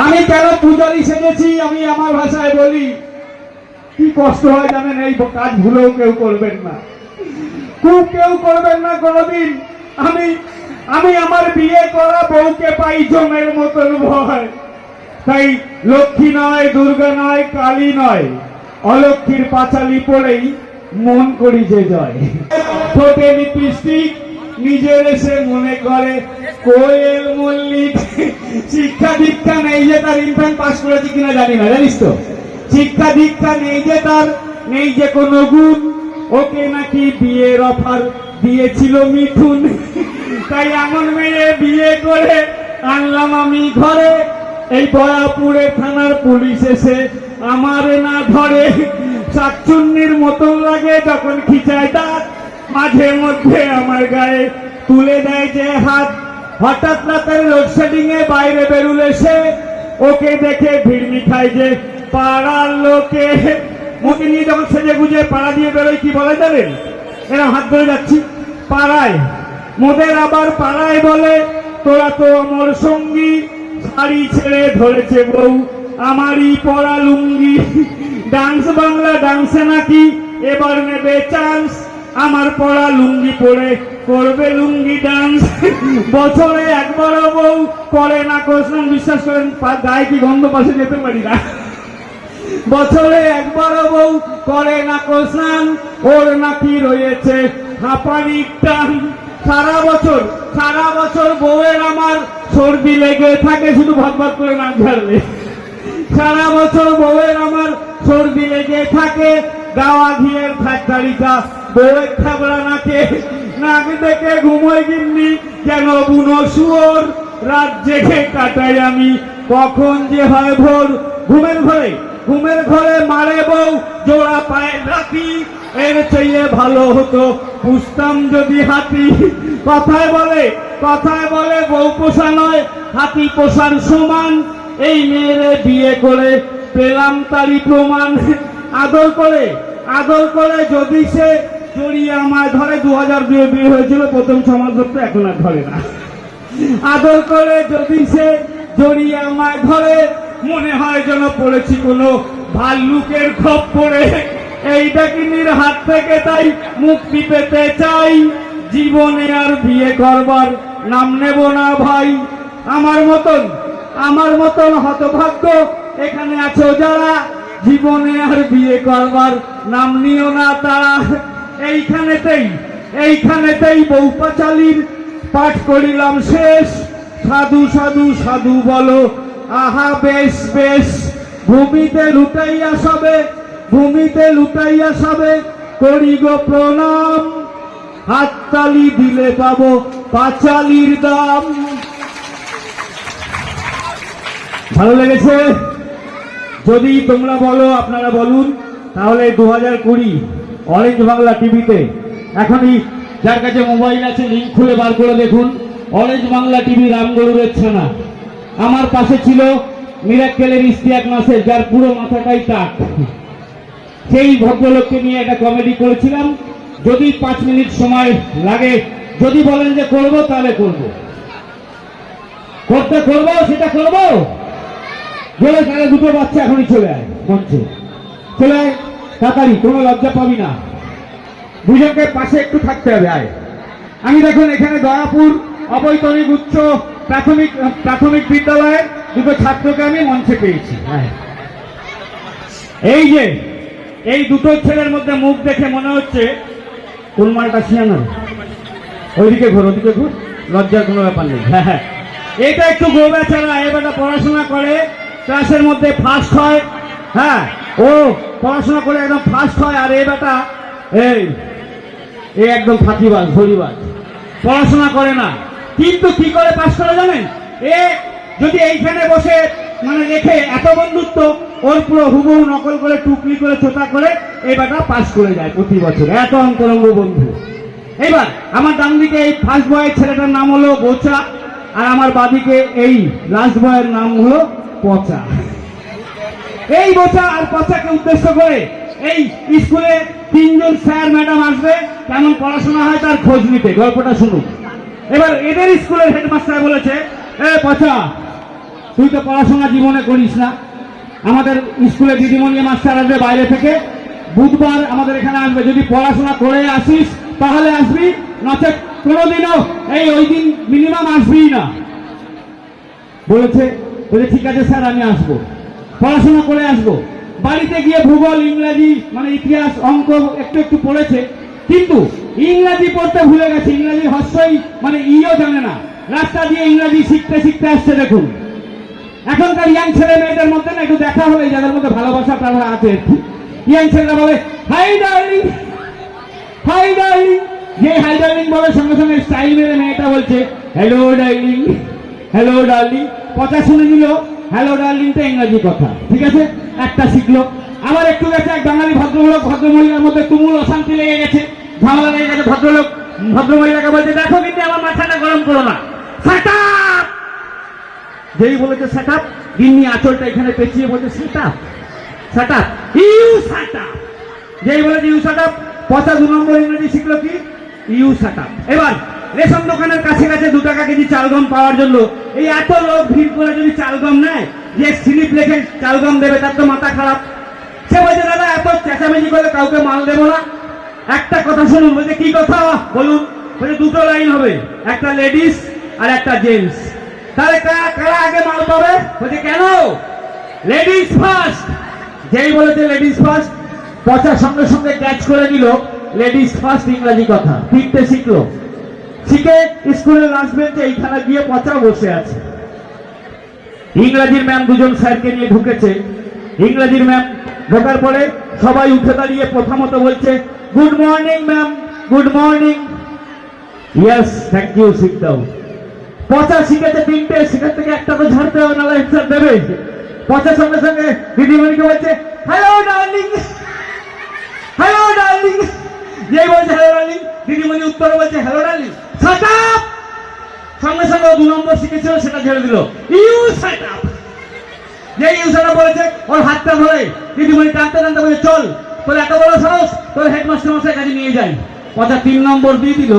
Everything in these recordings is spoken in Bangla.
আমি কেন পূজারি সেজেছি, আমি আমার ভাষায় বলি। কি কষ্ট হয় জানেন, এই কাজ ভুলেও কেউ করবেন না। খুব কেউ করবেন না কোনোদিন। আমি আমি আমার বিয়ে করা বউকে পাই জমের মতন ভয়। তাই লক্ষ্মী নয়, দুর্গা নয়, কালী নয় অলক্ষীর পাঁচালি পড়েই মন করি যে জয়। ঠোঁটে লিপস্টিক নিজের এসে মনে করে, কোয়েল মল্লিক, শিক্ষা দীক্ষা নেই যে তার ইন্টার্ন পাস করেছে কিনা জানি না, জানিস তো? শিক্ষা দীক্ষা নেই যে তার, নেই যে কোনো গুণ। ওকে নাকি বিয়ের অফার দিয়েছিল মিঠুন। তাই এমন মেয়ে বিয়ে করে আনলাম আমি ঘরে। এই বয়াপুরে থানার পুলিশ এসে আমার না ধরে। শাকচুন্নির মতন লাগে যখন খিচায় দাঁত। মাঝে মধ্যে আমার গায়ে তুলে দেয় যে হাত। হঠাৎ রাতের লোডশেডিং এ বাইরে বেরুলে সে ওকে দেখে ভিড়মি খায় যে পাড়ার লোকে। মুখে নিয়ে যখন সেজে গুজে পাড়া দিয়ে বেরোয়, কি বলে জানেন? এরা হাত ধরে যাচ্ছি। পাড়ায়। মোদের আবার পাড়ায় বলে, তোরা তো আমার সঙ্গী, শাড়ি ছেড়ে ধরেছে বউ। আমারই পড়া লুঙ্গি। ডান্স বাংলা ডান্সে নাকি এবার নেবে চান্স। আমার পড়া লুঙ্গি পরে করবে লুঙ্গি ডান্স বছরে একবারও বউ করে না কোশ্চেন বিশ্বাস করেন গায়ে কি গন্ধ পাশে যেতে পারি না। বছরে একবারও বউ করে না কোস্নান ওর নাকি রয়েছে হাঁপানির টান। সারা বছর সারা বছর বউয়ের আমার সর্দি লেগে থাকে, শুধু ভাত ভাত করে না ঝাড়লে। সারা বছর বউয়ের আমার সর্দি লেগে থাকে, গাওয়া ঘিয়ের ফ্যাক্টরিটা বউয়ের খাবড়া নাকে নাক দেখে ঘুমোয় গিন্নি। যেন বুনো শুয়োর? রাত জেগে কাটাই আমি। কখন যে হয় ভোর? ঘুমের ঘরে ঘুমের ঘরে মারে বউ, জোড়া পায় রাতি এর চেয়ে ভালো হতো পুষতাম যদি হাতি। কথায় বলে কথায় বলে বউ পোষা নয়, হাতি পোষার সমান। এই মেয়েরে বিয়ে করে পেলাম তারই প্রমাণ। আদর করে আদর করে যদি সে জড়িয়ে আমায় ধরে দু হাজার দুয়ে বিয়ে হয়েছিল, প্রথম সমাজ ধরতে এখন আর ধরে না। আদর করে যদি সে জড়িয়ে আমায় ধরে, মনে হয় যেন পড়েছি কোনো ভাল্লুকের খপ পড়ে এই ডাকিনির হাত থেকে তাই মুক্তি পেতে চাই? জীবনে আর বিয়ে করবার নাম নেব না ভাই। আমার মতন আমার মতন হতভাগ্য এখানে আছো যারা। জীবনে আর বিয়ে করবার নাম নিও না তারা। এইখানেতেই এইখানেতেই বৌপাচালির পাঠ করিলাম শেষ। সাধু সাধু সাধু বলো। আহা, বেশ বেশ। ভূমিতে লুটাইয়া সবে, ভূমিতে লুটাইয়া সবে করি গো প্রণাম। হাততালি দিলে পাবো পাঁচালির দাম। ভালো লেগেছে? যদি তোমরা বলো, আপনারা বলুন, তাহলে দু হাজার কুড়ি। অরেঞ্জ বাংলা টিভিতে। এখনই যার কাছে মোবাইল আছে লিঙ্ক খুলে বার করে দেখুন। অরেঞ্জ বাংলা টিভি রামগরুরের ছানা। আমার পাশে ছিল মিরাক্কেলের ইস্তিয়াক মাসের, যার পুরো মাথাটাই টাক। সেই ভদ্রলোককে নিয়ে একটা কমেডি করেছিলাম। যদি পাঁচ মিনিট সময় লাগে, যদি বলেন যে করব, তাহলে করব। করতে করব, সেটা করব। বলে তাহলে দুটো বাচ্চা এখনই চলে আয় মঞ্চে। চলে আয়। তাড়াতাড়ি, কোনো লজ্জা পাবি না। দুজনকে পাশে একটু থাকতে হবে, আয়। আমি দেখুন, এখানে দয়াপুর অবৈতনিক উচ্চ প্রাথমিক প্রাথমিক বিদ্যালয়ের দুটো ছাত্রকে আমি মঞ্চে পেয়েছি। এই যে, এই দুটো ছেলের মধ্যে মুখ দেখে মনে হচ্ছে কোন মালটা শিয়ানো ওইদিকে ঘুর, ওদিকে ঘুর, লজ্জার কোনো ব্যাপার নেই হ্যাঁ হ্যাঁ। এটা একটু গোবেচারা এবারটা পড়াশোনা করে, ক্লাসের মধ্যে ফার্স্ট হয় হ্যাঁ। ও, পড়াশোনা করে একদম ফার্স্ট হয়। আর এই বেটা এই, এ একদম ফাঁকিবাজ ধরিবাজ পড়াশোনা করে না। কিন্তু কি করে পাশ করে জানেন? এ যদি এইখানে বসে মানে রেখে এত বন্ধুত্ব, ওর পুরো হুবহু নকল করে, টুকলি করে, চোতা করে এই বেটা পাশ করে যায় প্রতি বছর। এত অন্তরঙ্গ বন্ধু। এবার আমার ডান দিকে এই ফার্স্ট বয়ের ছেলেটার নাম হলো বোচা, আর আমার বাদিকে এই লাস্ট বয়ের নাম হলো পচা। এই বোচা আর পচাকে উদ্দেশ্য করে এই স্কুলে তিনজন স্যার, ম্যাডাম আসবে, কেমন পড়াশোনা হয় তার খোঁজ নিতে। গল্পটা শুনুন। এবার এদের স্কুলের হেডমাস্টার বলেছে, এ, পচা, তুই তো পড়াশোনা জীবনে করিস না। আমাদের স্কুলে দিদিমণি মাস্টার আসবে বাইরে থেকে। বুধবার আমাদের এখানে আসবে। যদি পড়াশোনা করে আসিস, তাহলে আসবি নচেত কোনোদিনও এই ওই দিন মিনিমাম আসবিই না। বলেছে, বলে, ঠিক আছে স্যার, আমি আসব। পড়াশোনা করে আসব। বাড়িতে গিয়ে ভূগোল, ইংরাজি মানে ইতিহাস, অঙ্ক একটু একটু পড়েছে। কিন্তু ইংরাজি পড়তে ভুলে গেছে। ইংরাজি হস্যই মানে ইও জানে না। রাস্তা দিয়ে ইংরাজি শিখতে শিখতে আসছে, দেখুন। এখনকার ইয়াং ছেলে মেয়েদের মধ্যে না একটু দেখা হলে যাদের মধ্যে ভালোবাসা তারা আছে ইয়াং ছেলেরা বলে, হাই ডার্লিং, হাই যে হাই বলে, সঙ্গে সঙ্গে স্টাইল মেরে মেয়েটা বলছে, হ্যালো ডার্লিং হ্যালো ডার্লিং। কথা শুনে নিল। হ্যালো ডার্লিংটা ইংরাজি কথা। ঠিক আছে? একটা শিখলো। আবার একটু গেছে, এক বাঙালি ভদ্রলোক ভদ্রমহিলার মধ্যে তুমুল অশান্তি লেগে গেছে। ঝামেলা লেগে গেছে, ভদ্রলোক, ভদ্রমহিলাকে বলছে, দেখো কিন্তু আমার মাথাটা গরম করো না। যেই বলেছে সেট আপ গিন্নি আঁচলটা এখানে পেঁচিয়ে বলছে set up set up you set up যেই বলেছে ইউ সেট আপ পচা দু নম্বর ইংরেজি শিখলো কি? ইউ সেট আপ এবার রেশন দোকানের কাছে কাছে দু টাকা কেজি চালগম পাওয়ার জন্য। এই এত লোক ভিড় করে যদি চালগম নেয়, যে স্লিপ লেখে চালগম দেবে, তার তো মাথা খারাপ। সে বলছে, দাদা, এত চেঁচামেচি করে কাউকে মাল দেবো না। একটা কথা শুনুন, বলছে, কি কথা? বলুন। বলছে, দুটো লাইন হবে, একটা লেডিস আর একটা জেন্টস। তাহলে কারা কারা আগে মাল পাবে? বলছে, কেন? লেডিস ফার্স্ট যেই বলেছে লেডিস ফার্স্ট পচার সঙ্গে সঙ্গে ক্যাচ করে দিল, লেডিস ফার্স্ট ইংরাজি কথা। ফিরতে শিখলো। শিখে স্কুলের লাস্ট বেঞ্চে এইখানে গিয়ে পচা বসে আছে। ইংরাজির ম্যাম দুজন স্যারকে নিয়ে ঢুকেছে। ইংরাজির ম্যাম ঢোকার পরে সবাই উঠে দাঁড়িয়ে প্রথমত বলছে good morning ma'am good morning yes thank you down পচা শিখেছে তিনটে সেখান থেকে একটা তো ঝাড়তে হবে, নাহলে অ্যান্সার দেবে। পচার সঙ্গে সঙ্গে দিদিমণিকে বলছে হ্যালো ডার্লিং হ্যালো ডার্লিং যেই বলছে হ্যালো ডার্লিং দিদিমণি উত্তর বলছে হ্যালো ডার্লিং সঙ্গে সঙ্গে দু নম্বর শিখেছিল, সেটা ঝেড়ে দিল। ইউ শাট আপ যে ইউ শাট আপ বলেছে, ওর হাতটা ধরে দিদিমণি টানতে টানতে বলে, চল, তোর এত বড় সাহস, তোর হেডমাস্টার মশাই কাছে নিয়ে যাই। পচা তিন নম্বর দিয়ে দিল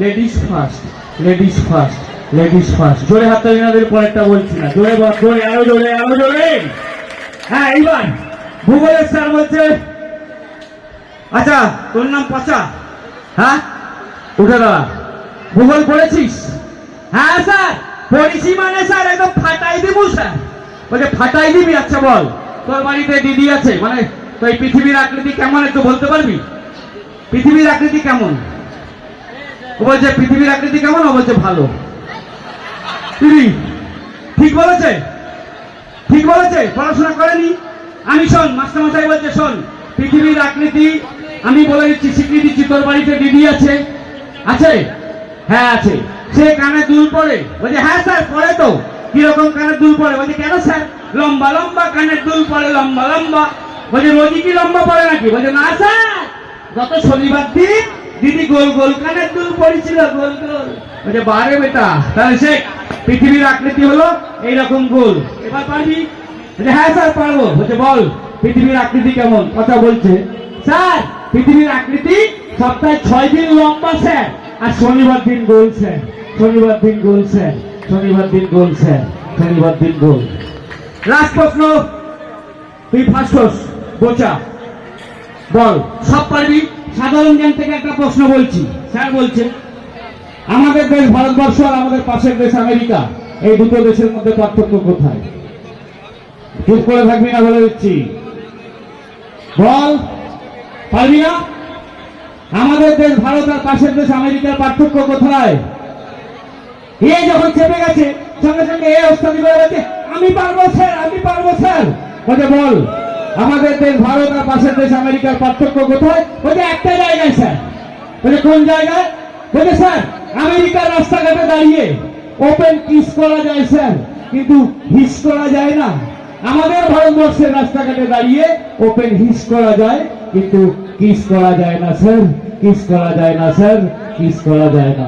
ladies first ladies first ladies first জোরে হাত তালি না দিলে পরেরটা বলছি না। জোরে জোরে, আরও জোরে আরও জোরে। হ্যাঁ এইবার ভূগোলের স্যার বলছে আচ্ছা তোর নাম পচা? হ্যাঁ উঠে দাঁড়া। ভূগোল পড়েছিস হ্যাঁ স্যার। পড়েছি মানে স্যার, একদম ফাটাই দিব, স্যার। বলছে, ফাটাই দিবি আচ্ছা বল। তোর বাড়িতে দিদি আছে মানে তো এই পৃথিবীর আকৃতি কেমন একটু বলতে পারবি? পৃথিবীর আকৃতি কেমন? ও বলছে, পৃথিবীর আকৃতি কেমন? ও বলছে, ভালো। দিদি, ঠিক বলেছে? ঠিক বলেছে? পড়াশোনা করেনি? আমি শোন, মাস্টারমশাই বলছে, শোন, পৃথিবীর আকৃতি, আমি বলে দিচ্ছি, স্বীকৃতি দিচ্ছি, তোর বাড়িতে দিদি আছে। আছে? হ্যাঁ আছে। সে কানে দুল পড়ে। বলছে হ্যাঁ স্যার, পড়ে তো। কীরকম কানে দুল পড়ে? বলছে, কেন, স্যার? লম্বা লম্বা কানের দুল পড়ে, লম্বা লম্বা। বলছে, রোজই কি লম্বা পড়ে নাকি? বলছে, না, স্যার। গত শনিবার দিন দিদি গোল গোল কানের দুল পড়েছিল, গোল গোল। বলছে, বারে বেটা, তাহলে সে পৃথিবীর আকৃতি হলো এইরকম গোল। এবার পারবি? হ্যাঁ স্যার, পারব। বলছে, বল, পৃথিবীর আকৃতি কেমন? কথা বলছে। স্যার, পৃথিবীর আকৃতি সপ্তাহে ছয় দিন লম্বা, স্যার। আর শনিবার দিন গোল, স্যার। শনিবার দিন গোল, স্যার। শনিবার দিন গোল, স্যার। শনিবার দিন গোল। লাস্ট প্রশ্ন তুই ফার্স্ট বোচা। বল, সব পারবি? সাধারণ জ্ঞান থেকে একটা প্রশ্ন বলছি। স্যার বলছে আমাদের দেশ ভারতবর্ষ আর আমাদের পাশের দেশ আমেরিকা, এই দুটো দেশের মধ্যে পার্থক্য কোথায়? চুপ করে থাকবি না বলে দিচ্ছি। বল, পারবি না? আমাদের দেশ, ভারত আর পাশের দেশ আমেরিকার পার্থক্য কোথায়? এ যখন চেপে গেছে, সঙ্গে সঙ্গে এ ওস্তাদি করে বলছে আমি পারব, স্যার, আমি পারব, স্যার। বলছে, বল, আমাদের দেশ, ভারত আর পাশের দেশ আমেরিকার পার্থক্য কোথায়? বলছে, একটা জায়গায়, স্যার। বলছে, কোন জায়গায়? বলছে, স্যার, আমেরিকার রাস্তাঘাটে দাঁড়িয়ে ওপেন কিস করা যায়, স্যার, কিন্তু হিস করা যায় না। আমাদের ভারতবর্ষের রাস্তাঘাটে দাঁড়িয়ে ওপেন হিস করা যায়, কিন্তু কিস করা যায় না স্যার কিস করা যায় না স্যার কিস করা যায় না।